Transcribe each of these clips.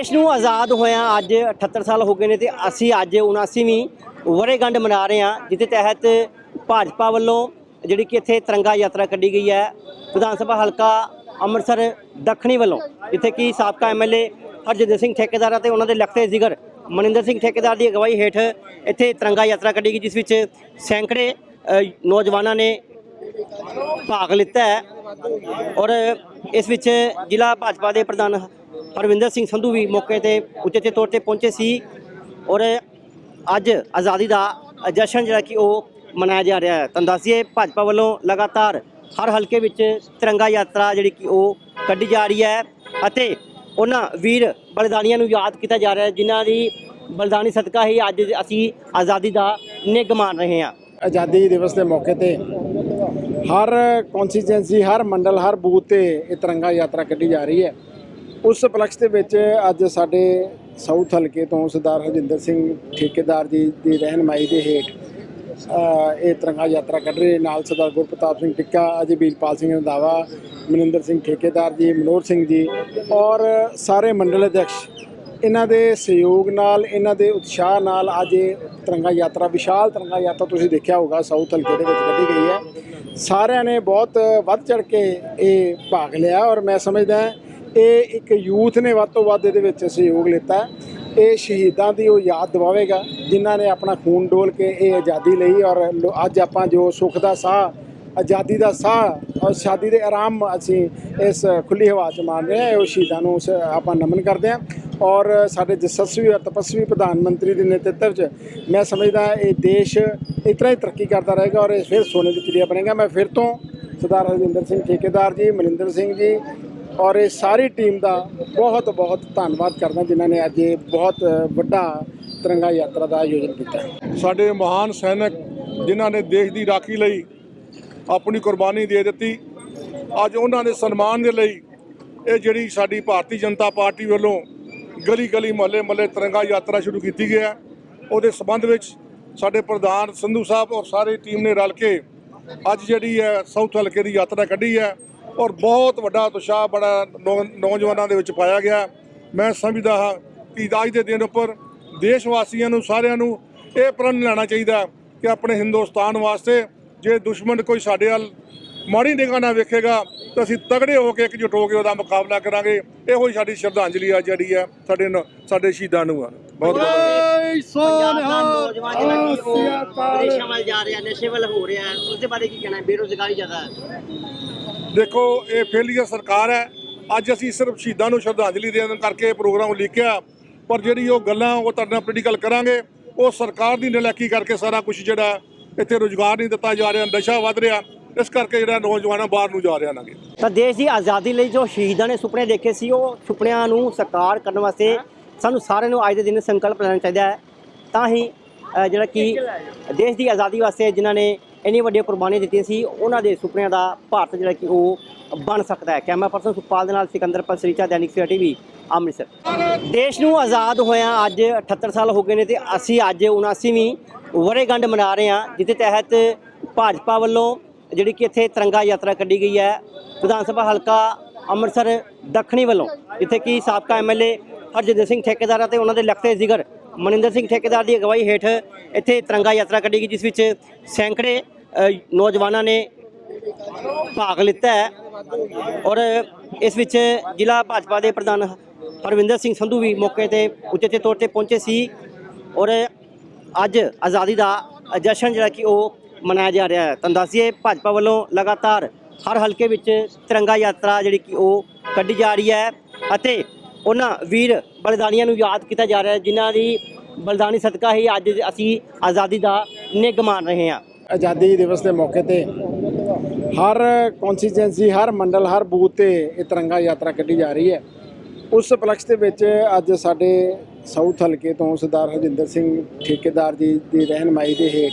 ਦੇਸ਼ ਨੂੰ ਆਜ਼ਾਦ ਹੋਇਆ ਅੱਜ 78 ਸਾਲ ਹੋ ਗਏ ਨੇ ਤੇ ਅਸੀਂ ਅੱਜ 79ਵੀਂ ਵਰੇਗੰਢ ਮਨਾ ਰਹੇ ਹਾਂ ਜਿੱਦੇ ਤਹਿਤ ਭਾਜਪਾ ਵੱਲੋਂ ਜਿਹੜੀ ਕਿ ਇੱਥੇ ਤਿਰੰਗਾ ਯਾਤਰਾ ਕੱਢੀ ਗਈ ਹੈ, ਵਿਧਾਨ ਸਭਾ ਹਲਕਾ ਅੰਮ੍ਰਿਤਸਰ ਦੱਖਣੀ ਵੱਲੋਂ, ਜਿੱਥੇ ਕਿ ਸਾਬਕਾ ਐਮਐਲਏ ਹਰਜਿੰਦਰ ਸਿੰਘ ਠੇਕੇਦਾਰ ਅਤੇ ਉਹਨਾਂ ਦੇ ਲਖਤੇ ਜ਼ਿਗਰ ਮਨਿੰਦਰ ਸਿੰਘ ਠੇਕੇਦਾਰ ਦੀ ਅਗਵਾਈ ਹੇਠ ਇੱਥੇ ਤਿਰੰਗਾ ਯਾਤਰਾ ਕੱਢੀ ਗਈ, ਜਿਸ ਵਿੱਚ ਸੈਂਕੜੇ ਨੌਜਵਾਨਾਂ ਨੇ ਭਾਗ ਲਿੱਤਾ ਹੈ ਔਰ ਇਸ ਵਿੱਚ ਜ਼ਿਲ੍ਹਾ ਭਾਜਪਾ ਦੇ ਪ੍ਰਧਾਨ ਹਰਵਿੰਦਰ ਸਿੰਘ ਸੰਧੂ ਵੀ ਮੌਕੇ ਤੇ ਉਚੇਚੇ ਤੌਰ ਤੇ ਪਹੁੰਚੇ ਸੀ ਔਰ ਅੱਜ ਆਜ਼ਾਦੀ ਦਾ ਜਸ਼ਨ ਜਿਹੜਾ ਕਿ ਉਹ ਮਨਾਇਆ ਜਾ ਰਿਹਾ ਹੈ। ਤੁਹਾਨੂੰ ਦੱਸੀਏ ਭਾਜਪਾ ਵੱਲੋਂ ਲਗਾਤਾਰ ਹਰ ਹਲਕੇ ਵਿੱਚ ਤਿਰੰਗਾ ਯਾਤਰਾ ਜਿਹੜੀ ਕਿ ਉਹ ਕੱਢੀ ਜਾ ਰਹੀ ਹੈ ਅਤੇ ਉਹਨਾਂ ਵੀਰ ਬਲਿਦਾਨੀਆਂ ਨੂੰ ਯਾਦ ਕੀਤਾ ਜਾ ਰਿਹਾ ਹੈ, ਜਿਨ੍ਹਾਂ ਦੀ ਬਲਿਦਾਨੀ ਸਦਕਾ ਹੀ ਅੱਜ ਅਸੀਂ ਆਜ਼ਾਦੀ ਦਾ ਨਿੱਘ ਮਾਣ ਰਹੇ ਹਾਂ। ਆਜ਼ਾਦੀ ਦਿਵਸ ਦੇ ਮੌਕੇ ਤੇ ਹਰ ਕੌਂਸਟੀਚੁਐਂਸੀ ਹਰ ਮੰਡਲ, ਹਰ ਬੂਥ ਤੇ ਇਹ ਤਿਰੰਗਾ ਯਾਤਰਾ ਕੱਢੀ ਜਾ ਰਹੀ ਹੈ। ਉਸ ਉਪਲਕਸ਼ ਦੇ ਵਿੱਚ ਅੱਜ ਸਾਡੇ ਸਾਊਥ ਹਲਕੇ ਤੋਂ ਸਰਦਾਰ ਹਰਜਿੰਦਰ ਸਿੰਘ ਠੇਕੇਦਾਰ ਜੀ ਦੀ ਰਹਿਨਮਾਈ ਦੇ ਹੇਠ ਇਹ ਤਿਰੰਗਾ ਯਾਤਰਾ ਕੱਢ ਰਹੇ ਨਾਲ ਸਰਦਾਰ ਗੁਰਪ੍ਰਤਾਪ ਸਿੰਘ ਟਿੱਕਾ, ਅਜੇ ਵੀਰਪਾਲ ਸਿੰਘ ਰੰਧਾਵਾ, ਮਨਿੰਦਰ ਸਿੰਘ ਠੇਕੇਦਾਰ ਜੀ, ਮਨੋਹਰ ਸਿੰਘ ਜੀ ਔਰ ਸਾਰੇ ਮੰਡਲ ਅਧਿਕਸ਼ ਇਹਨਾਂ ਦੇ ਸਹਿਯੋਗ ਨਾਲ, ਇਹਨਾਂ ਦੇ ਉਤਸ਼ਾਹ ਨਾਲ ਅੱਜ ਇਹ ਤਿਰੰਗਾ ਯਾਤਰਾ, ਵਿਸ਼ਾਲ ਤਿਰੰਗਾ ਯਾਤਰਾ ਤੁਸੀਂ ਦੇਖਿਆ ਹੋਊਗਾ, ਸਾਊਥ ਹਲਕੇ ਦੇ ਵਿੱਚ ਕੱਢੀ ਗਈ ਹੈ। ਸਾਰਿਆਂ ਨੇ ਬਹੁਤ ਵੱਧ ਚੜ ਕੇ ਇਹ ਭਾਗ ਲਿਆ ਔਰ ਮੈਂ ਸਮਝਦਾ ਇਹ ਇੱਕ ਯੂਥ ਨੇ ਵੱਧ ਤੋਂ ਵੱਧ ਇਹਦੇ ਵਿੱਚ ਸਹਿਯੋਗ ਲਿੱਤਾ। ਇਹ ਸ਼ਹੀਦਾਂ ਦੀ ਉਹ ਯਾਦ ਦਿਵਾਵੇਗਾ, ਜਿਨ੍ਹਾਂ ਨੇ ਆਪਣਾ ਖੂਨ ਡੋਲ ਕੇ ਇਹ ਆਜ਼ਾਦੀ ਲਈ ਔਰ ਲੋ- ਅੱਜ ਆਪਾਂ ਜੋ ਸੁੱਖ ਦਾ ਸਾਹ, ਆਜ਼ਾਦੀ ਦਾ ਸਾਹ ਔਰ ਸ਼ਾਦੀ ਦੇ ਆਰਾਮ ਅਸੀਂ ਇਸ ਖੁੱਲੀ ਹਵਾ 'ਚ ਮਾਣ ਰਹੇ ਹਾਂ ਉਹ ਸ਼ਹੀਦਾਂ ਨੂੰ ਸ- ਆਪਾਂ ਨਮਨ ਕਰਦੇ ਹਾਂ। ਔਰ ਸਾਡੇ ਜਸਸਵੀ ਔਰ ਤਪਸਵੀ ਪ੍ਰਧਾਨ ਮੰਤਰੀ ਦੇ ਨੇਤਰਤਵ 'ਚ ਮੈਂ ਸਮਝਦਾ ਇਹ ਦੇਸ਼ ਇਸ ਤਰ੍ਹਾਂ ਹੀ ਤਰੱਕੀ ਕਰਦਾ ਰਹੇਗਾ ਔਰ ਇਹ ਫਿਰ ਸੋਨੇ ਦੀ ਚਿੜੀਆ ਬਣੇਗਾ। ਮੈਂ ਫਿਰ ਤੋਂ ਸਰਦਾਰ ਹਰਜਿੰਦਰ ਸਿੰਘ ਠੇਕੇਦਾਰ ਜੀ, ਮਨਿੰਦਰ ਸਿੰਘ ਜੀ ਔਰ ਇਹ ਸਾਰੀ ਟੀਮ ਦਾ ਬਹੁਤ ਬਹੁਤ ਧੰਨਵਾਦ ਕਰਦਾ ਜਿਨ੍ਹਾਂ ਨੇ ਅੱਜ ਇਹ ਬਹੁਤ ਵੱਡਾ ਤਿਰੰਗਾ ਯਾਤਰਾ ਦਾ ਆਯੋਜਨ ਕੀਤਾ ਸਾਡੇ ਮਹਾਨ ਸੈਨਿਕ ਜਿਨ੍ਹਾਂ ਨੇ ਦੇਸ਼ ਦੀ ਰਾਖੀ ਲਈ ਆਪਣੀ ਕੁਰਬਾਨੀ ਦੇ ਦਿੱਤੀ, ਅੱਜ ਉਹਨਾਂ ਦੇ ਸਨਮਾਨ ਦੇ ਲਈ ਇਹ ਜਿਹੜੀ ਸਾਡੀ ਭਾਰਤੀ ਜਨਤਾ ਪਾਰਟੀ ਵੱਲੋਂ ਗਲੀ ਗਲੀ ਮਹੱਲੇ ਮਹੱਲੇ ਤਿਰੰਗਾ ਯਾਤਰਾ ਸ਼ੁਰੂ ਕੀਤੀ ਗਈ ਹੈ। ਉਹਦੇ ਸਬੰਧ ਵਿੱਚ ਸਾਡੇ ਪ੍ਰਧਾਨ ਸੰਧੂ ਸਾਹਿਬ ਔਰ ਸਾਰੀ ਟੀਮ ਨੇ ਰਲ ਕੇ ਅੱਜ ਜਿਹੜੀ ਹੈ ਸਾਊਥ ਹਲਕੇ ਦੀ ਯਾਤਰਾ ਕੱਢੀ ਹੈ। ਔਰ ਬਹੁਤ ਵੱਡਾ ਉਤਸ਼ਾਹ ਬੜਾ ਨੌ- ਨੌਜਵਾਨਾਂ ਦੇ ਵਿੱਚ ਪਾਇਆ ਗਿਆ। ਮੈਂ ਸਮਝਦਾ ਹਾਂ ਕਿ ਅੱਜ ਦੇ ਦਿਨ ਉੱਪਰ ਦੇਸ਼ ਵਾਸੀਆਂ ਨੂੰ, ਸਾਰਿਆਂ ਨੂੰ ਇਹ ਪ੍ਰਣ ਲੈਣਾ ਚਾਹੀਦਾ ਕਿ ਆਪਣੇ ਹਿੰਦੁਸਤਾਨ ਵਾਸਤੇ ਜੇ ਦੁਸ਼ਮਣ ਕੋਈ ਸਾਡੇ ਵੱਲ ਮਾੜੀ ਨਿਗਾਹ ਨਾਲ ਵੇਖੇਗਾ, ਤਾਂ ਅਸੀਂ ਤਗੜੇ ਹੋ ਕੇ ਇਕਜੁੱਟ ਹੋ ਕੇ ਉਹਦਾ ਮੁਕਾਬਲਾ ਕਰਾਂਗੇ। ਇਹੋ ਹੀ ਸਾਡੀ ਸ਼ਰਧਾਂਜਲੀ ਆ ਜਿਹੜੀ ਹੈ ਸਾਡੇ ਨ- ਸਾਡੇ ਸ਼ਹੀਦਾਂ ਨੂੰ ਆ। ਬਹੁਤ ਨੌਜਵਾਨ ਜਿਹੜਾ ਕਿ ਉਹ ਵਿਦੇਸ਼ਾਂ ਵੱਲ ਜਾ ਰਿਹਾ ਨਸ਼ੇ ਵੱਲ ਹੋ ਰਿਹਾ ਹੈ ਉਸ ਦੇ ਬਾਰੇ ਕੀ ਕਹਿਣਾ ਹੈ? ਬੇਰੋਜ਼ਗਾਰੀ ਜ਼ਿਆਦਾ ਹੈ। ਦੇਖੋ ਇਹ ਫੇਲੀਅਰ ਸਰਕਾਰ ਹੈ। ਅੱਜ ਅਸੀਂ ਸਿਰਫ ਸ਼ਹੀਦਾਂ ਨੂੰ ਸ਼ਰਧਾਂਜਲੀ ਦੇਣ ਕਰਕੇ ਇਹ ਪ੍ਰੋਗਰਾਮ ਲਿਖਿਆ ਪਰ ਜਿਹੜੀ ਉਹ ਗੱਲਾਂ ਉਹ ਤੁਹਾਡੇ ਨਾਲ ਪੋਲੀਟੀਕਲ ਕਰਾਂਗੇ ਉਹ ਸਰਕਾਰ ਦੀ ਨਲਾਇਕੀ ਕਰਕੇ ਸਾਰਾ ਕੁਝ ਜਿਹੜਾ ਇੱਥੇ ਰੁਜ਼ਗਾਰ ਨਹੀਂ ਦਿੱਤਾ ਜਾ ਰਿਹਾ ਨਸ਼ਾ ਵੱਧ ਰਿਹਾ ਇਸ ਕਰਕੇ ਜਿਹੜਾ ਨੌਜਵਾਨਾਂ ਬਾਹਰ ਨੂੰ ਜਾ ਰਿਹਾ ਨਾਗੇ। ਤਾਂ ਦੇਸ਼ ਦੀ ਆਜ਼ਾਦੀ ਲਈ ਜੋ ਸ਼ਹੀਦਾਂ ਨੇ ਸੁਪਨੇ ਦੇਖੇ ਸੀ ਉਹ ਸੁਪਨਿਆਂ ਨੂੰ ਸਾਕਾਰ ਕਰਨ ਵਾਸਤੇ ਸਾਨੂੰ ਸਾਰਿਆਂ ਨੂੰ ਅੱਜ ਦੇ ਦਿਨ ਸੰਕਲਪ ਲੈਣਾ ਚਾਹੀਦਾ ਹੈ। ਤਾਂ ਹੀ ਜਿਹੜਾ ਕਿ ਦੇਸ਼ ਦੀ ਆਜ਼ਾਦੀ ਵਾਸਤੇ ਜਿਨ੍ਹਾਂ ਨੇ ਇੰਨੀ ਵੱਡੀਆਂ ਕੁਰਬਾਨੀਆਂ ਦਿੱਤੀਆਂ ਸੀ, ਉਹਨਾਂ ਦੇ ਸੁਪਨਿਆਂ ਦਾ ਭਾਰਤ ਜਿਹੜਾ ਕਿ ਉਹ ਬਣ ਸਕਦਾ ਹੈ। ਕੈਮਰਾ ਪਰਸਨ ਸੁਖਪਾਲ ਦੇ ਨਾਲ ਸਿਕੰਦਰ ਪਸਰੀਚਾ ਦੈਨਿਕ ਸਵੇਰਾ ਟੀਵੀ, ਅੰਮ੍ਰਿਤਸਰ। ਦੇਸ਼ ਨੂੰ ਆਜ਼ਾਦ ਹੋਇਆ ਅੱਜ 78 ਸਾਲ ਹੋ ਗਏ ਨੇ ਤੇ ਅਸੀਂ ਅੱਜ 79ਵੀਂ ਵਰੇਗੰਢ ਮਨਾ ਰਹੇ ਹਾਂ, ਜਿੱਦੇ ਤਹਿਤ ਭਾਜਪਾ ਵੱਲੋਂ ਜਿਹੜੀ ਕਿ ਇੱਥੇ ਤਿਰੰਗਾ ਯਾਤਰਾ ਕੱਢੀ ਗਈ ਹੈ। ਵਿਧਾਨ ਸਭਾ ਹਲਕਾ ਅੰਮ੍ਰਿਤਸਰ, ਦੱਖਣੀ ਵੱਲੋਂ। ਜਿੱਥੇ ਕਿ ਸਾਬਕਾ ਐਮਐਲਏ ਹਰਜਿੰਦਰ ਸਿੰਘ ਠੇਕੇਦਾਰ ਅਤੇ ਉਹਨਾਂ ਦੇ ਲਖਤੇ ਜ਼ਿਗਰ ਮਨਿੰਦਰ ਸਿੰਘ ਠੇਕੇਦਾਰ ਦੀ ਅਗਵਾਈ ਹੇਠ ਇੱਥੇ ਤਿਰੰਗਾ ਯਾਤਰਾ ਕੱਢੀ ਗਈ, ਜਿਸ ਵਿੱਚ ਸੈਂਕੜੇ ਨੌਜਵਾਨਾਂ ਨੇ ਭਾਗ ਲਿੱਤਾ ਹੈ ਔਰ ਇਸ ਵਿੱਚ ਜ਼ਿਲ੍ਹਾ ਭਾਜਪਾ ਦੇ ਪ੍ਰਧਾਨ ਹਰਵਿੰਦਰ ਸਿੰਘ ਸੰਧੂ ਵੀ ਮੌਕੇ ਤੇ ਉਚੇਚੇ ਤੌਰ ਤੇ ਪਹੁੰਚੇ ਸੀ ਔਰ ਅੱਜ ਆਜ਼ਾਦੀ ਦਾ ਜਸ਼ਨ ਜਿਹੜਾ ਕਿ ਉਹ ਮਨਾਇਆ ਜਾ ਰਿਹਾ ਹੈ। ਤੁਹਾਨੂੰ ਦੱਸੀਏ ਭਾਜਪਾ ਵੱਲੋਂ ਲਗਾਤਾਰ ਹਰ ਹਲਕੇ ਵਿੱਚ ਤਿਰੰਗਾ ਯਾਤਰਾ ਜਿਹੜੀ ਕਿ ਉਹ ਕੱਢੀ ਜਾ ਰਹੀ ਹੈ ਅਤੇ ਉਹਨਾਂ ਵੀਰ ਬਲਿਦਾਨੀਆਂ ਨੂੰ ਯਾਦ ਕੀਤਾ ਜਾ ਰਿਹਾ ਹੈ, ਜਿਨ੍ਹਾਂ ਦੀ ਬਲਿਦਾਨੀ ਸਦਕਾ ਹੀ ਅੱਜ ਅਸੀਂ ਆਜ਼ਾਦੀ ਦਾ ਨਿੱਘ ਮਾਣ ਰਹੇ ਹਾਂ। ਆਜ਼ਾਦੀ ਦਿਵਸ ਦੇ ਮੌਕੇ ਤੇ ਹਰ ਕੌਂਸਟੀਚੁਐਂਸੀ ਹਰ ਮੰਡਲ, ਹਰ ਬੂਥ ਤੇ ਇਹ ਤਿਰੰਗਾ ਯਾਤਰਾ ਕੱਢੀ ਜਾ ਰਹੀ ਹੈ। ਉਸ ਉਪਲਕਸ਼ ਦੇ ਵਿੱਚ ਅੱਜ ਸਾਡੇ ਸਾਊਥ ਹਲਕੇ ਤੋਂ ਸਰਦਾਰ ਹਰਜਿੰਦਰ ਸਿੰਘ ਠੇਕੇਦਾਰ ਜੀ ਦੀ ਰਹਿਨਮਾਈ ਦੇ ਹੇਠ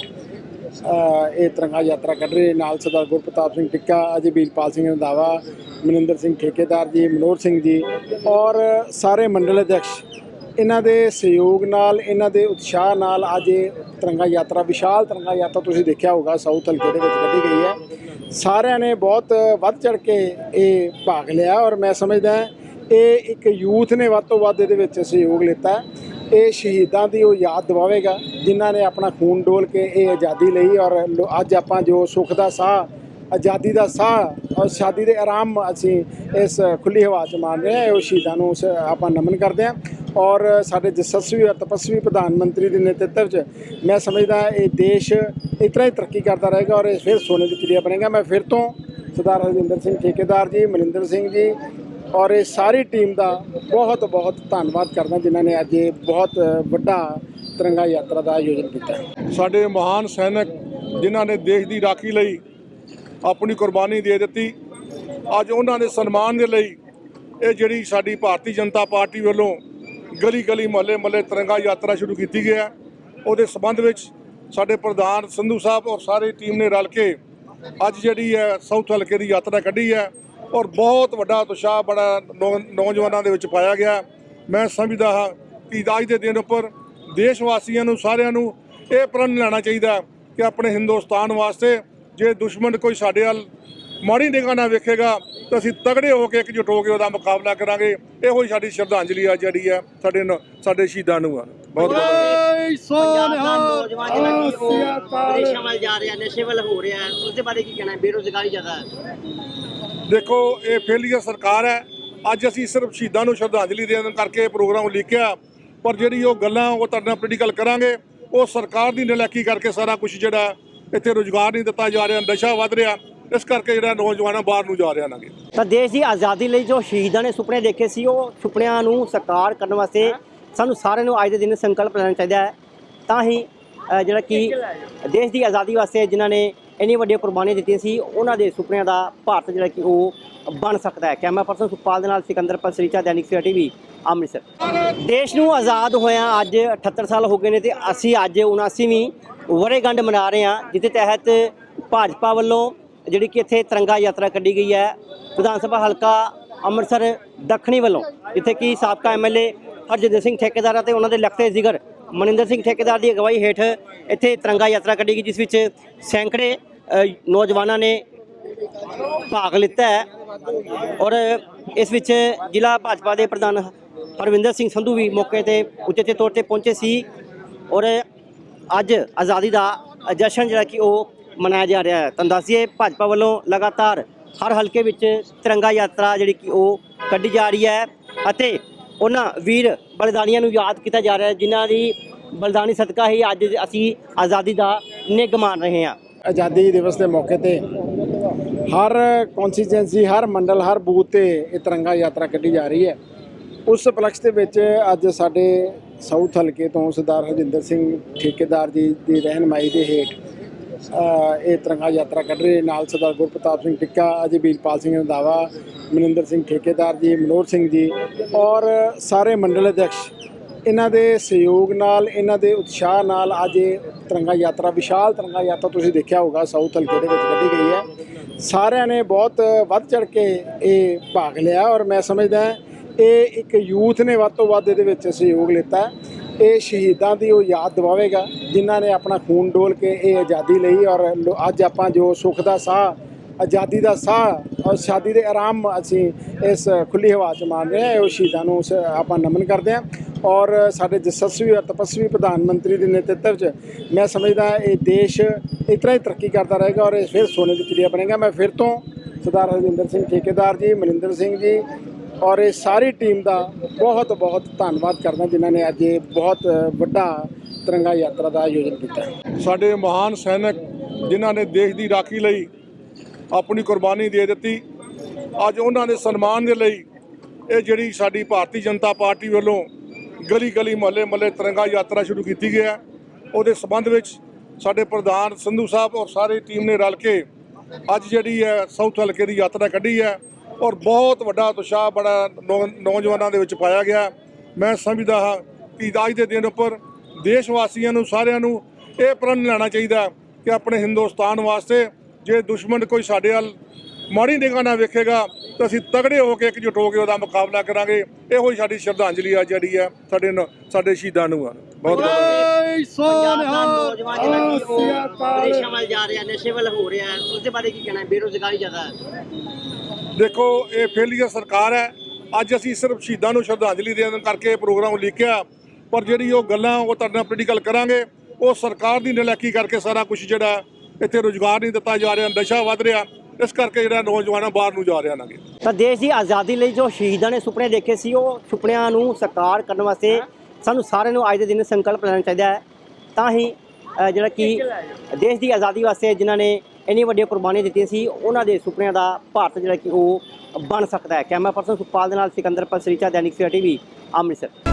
ਇਹ ਤਿਰੰਗਾ ਯਾਤਰਾ ਕੱਢ ਰਹੇ ਨਾਲ ਸਰਦਾਰ ਗੁਰਪ੍ਰਤਾਪ ਸਿੰਘ ਟਿੱਕਾ, ਅਜੇ ਬੀਰਪਾਲ ਸਿੰਘ ਰੰਧਾਵਾ ਮਨਿੰਦਰ ਸਿੰਘ ਠੇਕੇਦਾਰ ਜੀ, ਮਨੋਹਰ ਸਿੰਘ ਜੀ ਔਰ ਸਾਰੇ ਮੰਡਲ ਅਧਿਕਸ਼ ਇਹਨਾਂ ਦੇ ਸਹਿਯੋਗ ਨਾਲ, ਇਹਨਾਂ ਦੇ ਉਤਸ਼ਾਹ ਨਾਲ ਅੱਜ ਇਹ ਤਿਰੰਗਾ ਯਾਤਰਾ, ਵਿਸ਼ਾਲ ਤਿਰੰਗਾ ਯਾਤਰਾ ਤੁਸੀਂ ਦੇਖਿਆ ਹੋਊਗਾ, ਸਾਊਥ ਹਲਕੇ ਦੇ ਵਿੱਚ ਕੱਢੀ ਗਈ ਹੈ। ਸਾਰਿਆਂ ਨੇ ਬਹੁਤ ਵੱਧ ਚੜ ਕੇ ਇਹ ਭਾਗ ਲਿਆ ਔਰ ਮੈਂ ਸਮਝਦਾ ਇਹ ਇੱਕ ਯੂਥ ਨੇ ਵੱਧ ਤੋਂ ਵੱਧ ਇਹਦੇ ਵਿੱਚ ਸਹਿਯੋਗ ਲਿੱਤਾ ਇਹ ਸ਼ਹੀਦਾਂ ਦੀ ਉਹ ਯਾਦ ਦਿਵਾਵੇਗਾ, ਜਿਨ੍ਹਾਂ ਨੇ ਆਪਣਾ ਖੂਨ ਡੋਲ ਕੇ ਇਹ ਆਜ਼ਾਦੀ ਲਈ ਔਰ ਲੋ- ਅੱਜ ਆਪਾਂ ਜੋ ਸੁੱਖ ਦਾ ਸਾਹ, ਆਜ਼ਾਦੀ ਦਾ ਸਾਹ ਔਰ ਸ਼ਾਦੀ ਦੇ ਆਰਾਮ ਅਸੀਂ ਇਸ ਖੁੱਲੀ ਹਵਾ 'ਚ ਮਾਣ ਰਹੇ ਹਾਂ ਉਹ ਸ਼ਹੀਦਾਂ ਨੂੰ ਸ- ਆਪਾਂ ਨਮਨ ਕਰਦੇ ਹਾਂ। ਔਰ ਸਾਡੇ ਜਸਸਵੀ ਔਰ ਤਪਸਵੀ ਪ੍ਰਧਾਨ ਮੰਤਰੀ ਦੇ ਨੇਤਰਤਵ 'ਚ ਮੈਂ ਸਮਝਦਾ ਇਹ ਦੇਸ਼ ਇਸ ਤਰ੍ਹਾਂ ਹੀ ਤਰੱਕੀ ਕਰਦਾ ਰਹੇਗਾ ਔਰ ਇਹ ਫਿਰ ਸੋਨੇ ਦੀ ਚਿੜੀਆ ਬਣੇਗਾ। ਮੈਂ ਫਿਰ ਤੋਂ ਸਰਦਾਰ ਹਰਜਿੰਦਰ ਸਿੰਘ ਠੇਕੇਦਾਰ ਜੀ, ਮਨਿੰਦਰ ਸਿੰਘ ਜੀ ਔਰ ਇਹ ਸਾਰੀ ਟੀਮ ਦਾ ਬਹੁਤ ਬਹੁਤ ਧੰਨਵਾਦ ਕਰਦਾ ਜਿਨ੍ਹਾਂ ਨੇ ਅੱਜ ਇਹ ਬਹੁਤ ਵੱਡਾ ਤਿਰੰਗਾ ਯਾਤਰਾ ਦਾ ਆਯੋਜਨ ਕੀਤਾ ਸਾਡੇ ਮਹਾਨ ਸੈਨਿਕ ਜਿਨ੍ਹਾਂ ਨੇ ਦੇਸ਼ ਦੀ ਰਾਖੀ ਲਈ ਆਪਣੀ ਕੁਰਬਾਨੀ ਦੇ ਦਿੱਤੀ, ਅੱਜ ਉਹਨਾਂ ਦੇ ਸਨਮਾਨ ਦੇ ਲਈ ਇਹ ਜਿਹੜੀ ਸਾਡੀ ਭਾਰਤੀ ਜਨਤਾ ਪਾਰਟੀ ਵੱਲੋਂ ਗਲੀ ਗਲੀ ਮਹੱਲੇ ਮਹੱਲੇ ਤਿਰੰਗਾ ਯਾਤਰਾ ਸ਼ੁਰੂ ਕੀਤੀ ਗਈ ਹੈ, ਉਹਦੇ ਸਬੰਧ ਵਿੱਚ ਸਾਡੇ ਪ੍ਰਧਾਨ ਸੰਧੂ ਸਾਹਿਬ ਔਰ ਸਾਰੀ ਟੀਮ ਨੇ ਰਲ ਕੇ ਅੱਜ ਜਿਹੜੀ ਹੈ ਸਾਊਥ ਹਲਕੇ ਦੀ ਯਾਤਰਾ ਕੱਢੀ ਹੈ। ਔਰ ਬਹੁਤ ਵੱਡਾ ਉਤਸ਼ਾਹ ਬੜਾ ਨੌ- ਨੌਜਵਾਨਾਂ ਦੇ ਵਿੱਚ ਪਾਇਆ ਗਿਆ। ਮੈਂ ਸਮਝਦਾ ਹਾਂ ਕਿ ਅੱਜ ਦੇ ਦਿਨ ਉੱਪਰ ਦੇਸ਼ ਵਾਸੀਆਂ ਨੂੰ ਸਾਰਿਆਂ ਨੂੰ ਇਹ ਪ੍ਰਣ ਲੈਣਾ ਚਾਹੀਦਾ ਕਿ ਆਪਣੇ ਹਿੰਦੁਸਤਾਨ ਵਾਸਤੇ ਜੇ ਦੁਸ਼ਮਣ ਕੋਈ ਸਾਡੇ ਵੱਲ ਮਾੜੀ ਨਿਗਾਹ ਨਾਲ ਵੇਖੇਗਾ ਤਾਂ ਅਸੀਂ ਤਗੜੇ ਹੋ ਕੇ ਇਕਜੁੱਟ ਹੋ ਕੇ ਉਹਦਾ ਮੁਕਾਬਲਾ ਕਰਾਂਗੇ। ਇਹੋ ਹੀ ਸਾਡੀ ਸ਼ਰਧਾਂਜਲੀ ਆ ਜਿਹੜੀ ਹੈ ਸਾਡੇ ਨ- ਸਾਡੇ ਸ਼ਹੀਦਾਂ ਨੂੰ ਆ। ਬਹੁਤ ਬਹੁਤ ਪੰਜਾਬ ਦਾ ਨੌਜਵਾਨ ਜਿਹੜਾ ਕਿ ਉਹ ਵਿਦੇਸ਼ਾਂ ਵੱਲ ਜਾ ਰਿਹਾ ਨਸ਼ੇ ਵੱਲ ਹੋ ਰਿਹਾ ਉਸ ਦੇ ਬਾਰੇ ਕੀ ਕਹਿਣਾ ਹੈ? ਬੇਰੋਜ਼ਗਾਰੀ ਜ਼ਿਆਦਾ ਹੈ। ਦੇਖੋ, ਇਹ ਫੇਲੀਅਰ ਸਰਕਾਰ ਹੈ, ਅੱਜ ਅਸੀਂ ਸਿਰਫ ਸ਼ਹੀਦਾਂ ਨੂੰ ਸ਼ਰਧਾਂਜਲੀ ਦੇਣ ਕਰਕੇ ਇਹ ਪ੍ਰੋਗਰਾਮ ਲਿਖਿਆ ਪਰ ਜਿਹੜੀ ਉਹ ਗੱਲਾਂ, ਉਹ ਤੁਹਾਡੇ ਨਾਲ ਪੋਲੀਟੀਕਲ ਕਰਾਂਗੇ, ਉਹ ਸਰਕਾਰ ਦੀ ਨਲਾਇਕੀ ਕਰਕੇ ਸਾਰਾ ਕੁਝ ਜਿਹੜਾ ਇੱਥੇ ਰੁਜ਼ਗਾਰ ਨਹੀਂ ਦਿੱਤਾ ਜਾ ਰਿਹਾ, ਨਸ਼ਾ ਵੱਧ ਰਿਹਾ, ਇਸ ਕਰਕੇ ਜਿਹੜਾ ਨੌਜਵਾਨਾਂ ਬਾਹਰ ਨੂੰ ਜਾ ਰਿਹਾ ਨਾਗੇ। ਤਾਂ ਦੇਸ਼ ਦੀ ਆਜ਼ਾਦੀ ਲਈ ਜੋ ਸ਼ਹੀਦਾਂ ਨੇ ਸੁਪਨੇ ਦੇਖੇ ਸੀ, ਉਹ ਸੁਪਨਿਆਂ ਨੂੰ ਸਾਕਾਰ ਕਰਨ ਵਾਸਤੇ ਸਾਨੂੰ ਸਾਰਿਆਂ ਨੂੰ ਅੱਜ ਦੇ ਦਿਨ ਸੰਕਲਪ ਲੈਣਾ ਚਾਹੀਦਾ ਹੈ। ਤਾਂ ਹੀ ਜਿਹੜਾ ਕਿ ਦੇਸ਼ ਦੀ ਆਜ਼ਾਦੀ ਵਾਸਤੇ ਜਿਨ੍ਹਾਂ ਨੇ ਇੰਨੀ ਵੱਡੀਆਂ ਕੁਰਬਾਨੀਆਂ ਦਿੱਤੀਆਂ ਸੀ, ਉਹਨਾਂ ਦੇ ਸੁਪਨਿਆਂ ਦਾ ਭਾਰਤ ਜਿਹੜਾ ਕਿ ਉਹ ਬਣ ਸਕਦਾ ਹੈ। ਕੈਮਰਾ ਪਰਸਨ ਸੁਖਪਾਲ ਦੇ ਨਾਲ ਸਿਕੰਦਰ ਪਸਰੀਚਾ, ਦੈਨਿਕ ਸਵੇਰਾ ਟੀਵੀ, ਅੰਮ੍ਰਿਤਸਰ। ਦੇਸ਼ ਨੂੰ ਆਜ਼ਾਦ ਹੋਇਆ ਅੱਜ 78 ਸਾਲ ਹੋ ਗਏ ਨੇ ਤੇ ਅਸੀਂ ਅੱਜ 79ਵੀਂ ਵਰੇਗੰਢ ਮਨਾ ਰਹੇ ਹਾਂ ਜਿਹਦੇ ਤਹਿਤ ਭਾਜਪਾ ਵੱਲੋਂ ਜਿਹੜੀ ਕਿ ਇੱਥੇ ਤਿਰੰਗਾ ਯਾਤਰਾ ਕੱਢੀ ਗਈ ਹੈ, ਵਿਧਾਨ ਸਭਾ ਹਲਕਾ ਅੰਮ੍ਰਿਤਸਰ ਦੱਖਣੀ ਵੱਲੋਂ। ਜਿੱਥੇ ਕਿ ਸਾਬਕਾ ਐਮਐਲਏ ਹਰਜਿੰਦਰ ਸਿੰਘ ਠੇਕੇਦਾਰ ਅਤੇ ਉਹਨਾਂ ਦੇ ਲਖਤੇ ਜ਼ਿਕਰ ਮਨਿੰਦਰ ਸਿੰਘ ਠੇਕੇਦਾਰ ਦੀ ਅਗਵਾਈ ਹੇਠ ਇੱਥੇ ਤਿਰੰਗਾ ਯਾਤਰਾ ਕੱਢੀ ਗਈ, ਜਿਸ ਵਿੱਚ ਸੈਂਕੜੇ ਨੌਜਵਾਨਾਂ ਨੇ ਭਾਗ ਲਿੱਤਾ ਹੈ। ਔਰ ਇਸ ਵਿੱਚ ਜ਼ਿਲ੍ਹਾ ਭਾਜਪਾ ਦੇ ਪ੍ਰਧਾਨ ਹਰਵਿੰਦਰ ਸਿੰਘ ਸੰਧੂ ਵੀ ਮੌਕੇ ਤੇ ਉਚੇਚੇ ਤੌਰ ਤੇ ਪਹੁੰਚੇ ਸੀ। ਔਰ ਅੱਜ ਆਜ਼ਾਦੀ ਦਾ ਜਸ਼ਨ ਜਿਹੜਾ ਕਿ ਉਹ ਮਨਾਇਆ ਜਾ ਰਿਹਾ ਹੈ। ਤਾਂ ਭਾਜਪਾ ਵੱਲੋਂ ਲਗਾਤਾਰ ਹਰ ਹਲਕੇ ਵਿੱਚ ਤਿਰੰਗਾ ਯਾਤਰਾ ਜਿਹੜੀ ਕਿ ਉਹ ਕੱਢੀ ਜਾ ਰਹੀ ਹੈ ਅਤੇ ਉਹਨਾਂ ਵੀਰ ਬਲਿਦਾਨੀਆਂ ਨੂੰ ਯਾਦ ਕੀਤਾ ਜਾ ਰਿਹਾ ਹੈ, ਜਿਨ੍ਹਾਂ ਦੀ ਬਲਿਦਾਨੀ ਸਦਕਾ ਹੀ ਅੱਜ ਅਸੀਂ ਆਜ਼ਾਦੀ ਦਾ ਨਿੱਘ ਮਾਣ ਰਹੇ ਹਾਂ। ਆਜ਼ਾਦੀ ਦਿਵਸ ਦੇ ਮੌਕੇ ਤੇ ਹਰ ਕੌਂਸਟੀਚੁਐਂਸੀ ਹਰ ਮੰਡਲ, ਹਰ ਬੂਥ ਤੇ ਇਹ ਤਿਰੰਗਾ ਯਾਤਰਾ ਕੱਢੀ ਜਾ ਰਹੀ ਹੈ। ਉਸ ਉਪਲਕਸ਼ ਦੇ ਵਿੱਚ ਅੱਜ ਸਾਡੇ ਸਾਊਥ ਹਲਕੇ ਤੋਂ ਸਰਦਾਰ ਹਰਜਿੰਦਰ ਸਿੰਘ ਠੇਕੇਦਾਰ ਜੀ ਦੀ ਰਹਿਨਮਾਈ ਦੇ ਹੇਠ ਇਹ ਤਿਰੰਗਾ ਯਾਤਰਾ ਕੱਢ ਰਹੇ ਨਾਲ ਸਰਦਾਰ ਗੁਰਪ੍ਰਤਾਪ ਸਿੰਘ ਟਿੱਕਾ, ਅਜੇ ਬੀਰਪਾਲ ਸਿੰਘ ਰੰਧਾਵਾ, ਮਨਿੰਦਰ ਸਿੰਘ ਠੇਕੇਦਾਰ ਜੀ, ਮਨੋਹਰ ਸਿੰਘ ਜੀ ਔਰ ਸਾਰੇ ਮੰਡਲ ਅਧਿਕਸ਼ ਇਹਨਾਂ ਦੇ ਸਹਿਯੋਗ ਨਾਲ, ਇਹਨਾਂ ਦੇ ਉਤਸ਼ਾਹ ਨਾਲ ਅੱਜ ਇਹ ਤਿਰੰਗਾ ਯਾਤਰਾ, ਵਿਸ਼ਾਲ ਤਿਰੰਗਾ ਯਾਤਰਾ ਤੁਸੀਂ ਦੇਖਿਆ ਹੋਊਗਾ, ਸਾਊਥ ਹਲਕੇ ਦੇ ਵਿੱਚ ਕੱਢੀ ਗਈ ਹੈ। ਸਾਰਿਆਂ ਨੇ ਬਹੁਤ ਵੱਧ ਚੜ ਕੇ ਇਹ ਭਾਗ ਲਿਆ ਔਰ ਮੈਂ ਸਮਝਦਾ ਇਹ ਇੱਕ ਯੂਥ ਨੇ ਵੱਧ ਤੋਂ ਵੱਧ ਇਹਦੇ ਵਿੱਚ ਸਹਿਯੋਗ ਲਿੱਤਾ ਇਹ ਸ਼ਹੀਦਾਂ ਦੀ ਉਹ ਯਾਦ ਦਿਵਾਵੇਗਾ, ਜਿਨ੍ਹਾਂ ਨੇ ਆਪਣਾ ਖੂਨ ਡੋਲ ਕੇ ਇਹ ਆਜ਼ਾਦੀ ਲਈ ਔਰ ਲੋ- ਅੱਜ ਆਪਾਂ ਜੋ ਸੁੱਖ ਦਾ ਸਾਹ, ਆਜ਼ਾਦੀ ਦਾ ਸਾਹ ਔਰ ਸ਼ਾਦੀ ਦੇ ਆਰਾਮ ਅਸੀਂ ਇਸ ਖੁੱਲੀ ਹਵਾ 'ਚ ਮਾਣ ਰਹੇ ਹਾਂ ਉਹ ਸ਼ਹੀਦਾਂ ਨੂੰ ਸ- ਆਪਾਂ ਨਮਨ ਕਰਦੇ ਹਾਂ। ਔਰ ਸਾਡੇ ਜਸਸਵੀ ਔਰ ਤਪਸਵੀ ਪ੍ਰਧਾਨ ਮੰਤਰੀ ਦੇ ਨੇਤਰਤਵ 'ਚ ਮੈਂ ਸਮਝਦਾ ਇਹ ਦੇਸ਼ ਇਸ ਤਰ੍ਹਾਂ ਹੀ ਤਰੱਕੀ ਕਰਦਾ ਰਹੇਗਾ ਔਰ ਇਹ ਫਿਰ ਸੋਨੇ ਦੀ ਚਿੜੀਆ ਬਣੇਗਾ। ਮੈਂ ਫਿਰ ਤੋਂ ਸਰਦਾਰ ਹਰਜਿੰਦਰ ਸਿੰਘ ਠੇਕੇਦਾਰ ਜੀ, ਮਨਿੰਦਰ ਸਿੰਘ ਜੀ ਔਰ ਇਹ ਸਾਰੀ ਟੀਮ ਦਾ ਬਹੁਤ ਬਹੁਤ ਧੰਨਵਾਦ ਕਰਦਾ ਜਿਨ੍ਹਾਂ ਨੇ ਅੱਜ ਇਹ ਬਹੁਤ ਵੱਡਾ ਤਿਰੰਗਾ ਯਾਤਰਾ ਦਾ ਆਯੋਜਨ ਕੀਤਾ। ਸਾਡੇ ਮਹਾਨ ਸੈਨਿਕ ਜਿਨ੍ਹਾਂ ਨੇ ਦੇਸ਼ ਦੀ ਰਾਖੀ ਲਈ ਆਪਣੀ ਕੁਰਬਾਨੀ ਦੇ ਦਿੱਤੀ, ਅੱਜ ਉਹਨਾਂ ਦੇ ਸਨਮਾਨ ਦੇ ਲਈ ਇਹ ਜਿਹੜੀ ਸਾਡੀ ਭਾਰਤੀ ਜਨਤਾ ਪਾਰਟੀ ਵੱਲੋਂ ਗਲੀ ਗਲੀ ਮਹੱਲੇ ਮਹੱਲੇ ਤਿਰੰਗਾ ਯਾਤਰਾ ਸ਼ੁਰੂ ਕੀਤੀ ਗਈ ਹੈ। ਉਹਦੇ ਸਬੰਧ ਵਿੱਚ ਸਾਡੇ ਪ੍ਰਧਾਨ ਸੰਧੂ ਸਾਹਿਬ ਔਰ ਸਾਰੀ ਟੀਮ ਨੇ ਰਲ ਕੇ ਅੱਜ ਜਿਹੜੀ ਹੈ ਸਾਊਥ ਹਲਕੇ ਦੀ ਯਾਤਰਾ ਕੱਢੀ ਹੈ ਔਰ ਬਹੁਤ ਵੱਡਾ ਉਤਸ਼ਾਹ ਬੜਾ ਨੌ- ਨੌਜਵਾਨਾਂ ਦੇ ਵਿੱਚ ਪਾਇਆ ਗਿਆ। ਮੈਂ ਸਮਝਦਾ ਹਾਂ ਕਿ ਅੱਜ ਦੇ ਦਿਨ ਉੱਪਰ ਦੇਸ਼ ਵਾਸੀਆਂ ਨੂੰ, ਸਾਰਿਆਂ ਨੂੰ ਇਹ ਪ੍ਰਣ ਲੈਣਾ ਚਾਹੀਦਾ ਕਿ ਆਪਣੇ ਹਿੰਦੁਸਤਾਨ ਵਾਸਤੇ ਜੇ ਦੁਸ਼ਮਣ ਕੋਈ ਸਾਡੇ ਵੱਲ ਮਾੜੀ ਨਿਗਾਹ ਨਾਲ ਵੇਖੇਗਾ ਤਾਂ ਅਸੀਂ ਤਗੜੇ ਹੋ ਕੇ ਇਕਜੁੱਟ ਹੋ ਕੇ ਉਹਦਾ ਮੁਕਾਬਲਾ ਕਰਾਂਗੇ। ਇਹੋ ਹੀ ਸਾਡੀ ਸ਼ਰਧਾਂਜਲੀ ਆ ਜਿਹੜੀ ਹੈ ਸਾਡੇ ਸਾਡੇ ਸ਼ਹੀਦਾਂ ਨੂੰ ਆ। ਬਹੁਤ ਬਹੁਤ ਪੰਜਾਬ ਦਾ ਨੌਜਵਾਨ ਜਿਹੜਾ ਕਿ ਉਹ ਵਿਦੇਸ਼ਾਂ ਵੱਲ ਜਾ ਰਿਹਾ ਨਸ਼ੇ ਵੱਲ ਹੋ ਰਿਹਾ ਹੈ ਉਸ ਦੇ ਬਾਰੇ ਕੀ ਕਹਿਣਾ ਹੈ? ਬੇਰੋਜ਼ਗਾਰੀ ਜ਼ਿਆਦਾ ਹੈ। ਦੇਖੋ ਇਹ ਫੇਲੀਅਰ ਸਰਕਾਰ ਹੈ। ਅੱਜ ਅਸੀਂ ਸਿਰਫ ਸ਼ਹੀਦਾਂ ਨੂੰ ਸ਼ਰਧਾਂਜਲੀ ਦੇਣ ਕਰਕੇ ਇਹ ਪ੍ਰੋਗਰਾਮ ਲਿਖਿਆ ਪਰ ਜਿਹੜੀ ਉਹ ਗੱਲਾਂ ਉਹ ਤੁਹਾਡੇ ਨਾਲ ਪੋਲੀਟੀਕਲ ਕਰਾਂਗੇ। ਉਹ ਸਰਕਾਰ ਦੀ ਨਲਾਇਕੀ ਕਰਕੇ ਸਾਰਾ ਕੁਝ ਜਿਹੜਾ ਇੱਥੇ ਰੁਜ਼ਗਾਰ ਨਹੀਂ ਦਿੱਤਾ ਜਾ ਰਿਹਾ ਨਸ਼ਾ ਵੱਧ ਰਿਹਾ। ਇਸ ਕਰਕੇ ਜਿਹੜਾ ਨੌਜਵਾਨਾਂ ਬਾਹਰ ਨੂੰ ਜਾ ਰਿਹਾ ਨਾਗੇ ਤਾਂ ਦੇਸ਼ ਦੀ ਆਜ਼ਾਦੀ ਲਈ ਜੋ ਸ਼ਹੀਦਾਂ ਨੇ ਸੁਪਨੇ ਦੇਖੇ ਸੀ, ਉਹ ਸੁਪਨਿਆਂ ਨੂੰ ਸਾਕਾਰ ਕਰਨ ਵਾਸਤੇ ਸਾਨੂੰ ਸਾਰਿਆਂ ਨੂੰ ਅੱਜ ਦੇ ਦਿਨ ਸੰਕਲਪ ਲੈਣਾ ਚਾਹੀਦਾ ਹੈ। ਤਾਂ ਹੀ ਜਿਹੜਾ ਕਿ ਦੇਸ਼ ਦੀ ਆਜ਼ਾਦੀ ਵਾਸਤੇ ਜਿਨ੍ਹਾਂ ਨੇ ਇੰਨੀ ਵੱਡੀਆਂ ਕੁਰਬਾਨੀਆਂ ਦਿੱਤੀਆਂ ਸੀ, ਉਹਨਾਂ ਦੇ ਸੁਪਨਿਆਂ ਦਾ ਭਾਰਤ ਜਿਹੜਾ ਕਿ ਉਹ ਬਣ ਸਕਦਾ ਹੈ। ਕੈਮਰਾ ਪਰਸਨ ਸੁਖਪਾਲ ਦੇ ਨਾਲ ਸਿਕੰਦਰ ਪਸਰੀਚਾ ਦੈਨਿਕ ਸਵੇਰਾ ਟੀਵੀ, ਅੰਮ੍ਰਿਤਸਰ।